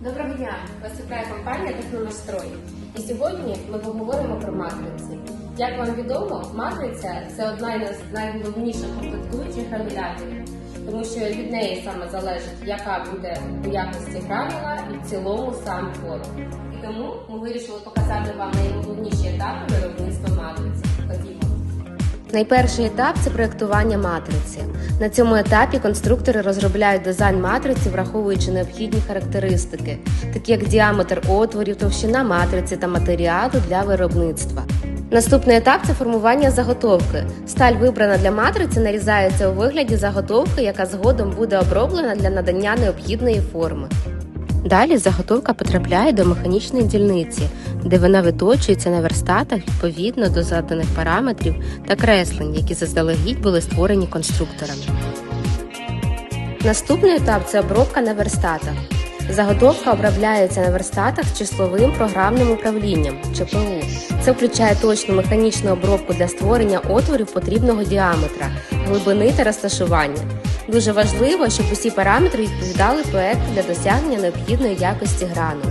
Доброго дня! Вас вітає компанія Технонастрой. І сьогодні ми поговоримо про матриці. Як вам відомо, матриця це одна із найголовніших комплектуючих грануляторів, тому що від неї саме залежить, яка буде у якості гранула і в цілому сам творог. І тому ми вирішили показати вам найголовніші етапи. Найперший етап це проєктування матриці. На цьому етапі конструктори розробляють дизайн матриці, враховуючи необхідні характеристики, такі як діаметр отворів, товщина матриці та матеріалу для виробництва. Наступний етап це формування заготовки. Сталь, вибрана для матриці, нарізається у вигляді заготовки, яка згодом буде оброблена для надання необхідної форми. Далі заготовка потрапляє до механічної дільниці, де вона виточується на верстатах відповідно до заданих параметрів та креслень, які заздалегідь були створені конструкторами. Наступний етап це обробка на верстатах. Заготовка обробляється на верстатах числовим програмним управлінням ЧПУ. Це включає точну механічну обробку для створення отворів потрібного діаметра, глибини та розташування. Дуже важливо, щоб усі параметри відповідали проекту для досягнення необхідної якості грану.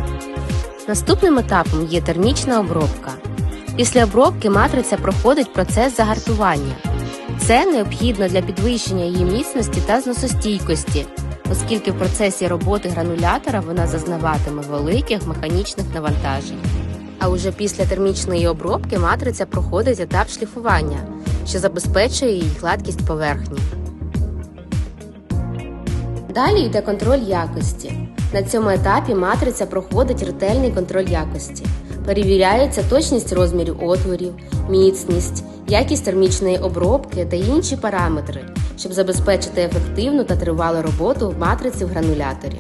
Наступним етапом є термічна обробка. Після обробки матриця проходить процес загартування. Це необхідно для підвищення її міцності та зносостійкості, оскільки в процесі роботи гранулятора вона зазнаватиме великих механічних навантажень. А уже після термічної обробки матриця проходить етап шліфування, що забезпечує її гладкість поверхні. Далі йде контроль якості. На цьому етапі матриця проходить ретельний контроль якості. Перевіряється точність розмірів отворів, міцність, якість термічної обробки та інші параметри, щоб забезпечити ефективну та тривалу роботу в матриці в грануляторі.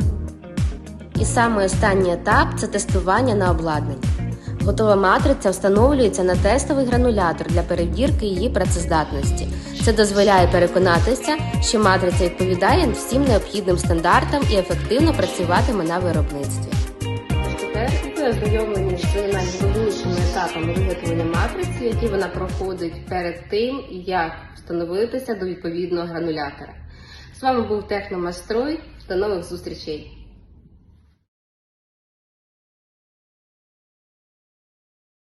І саме останній етап це тестування на обладнанні. Готова матриця встановлюється на тестовий гранулятор для перевірки її працездатності. Це дозволяє переконатися, що матриця відповідає всім необхідним стандартам і ефективно працюватиме на виробництві. Тепер ви ознайомлені з найголовнішими етапами виготовлення матриці, які вона проходить перед тим, як встановитися до відповідного гранулятора. З вами був Техномастрой. До нових зустрічей!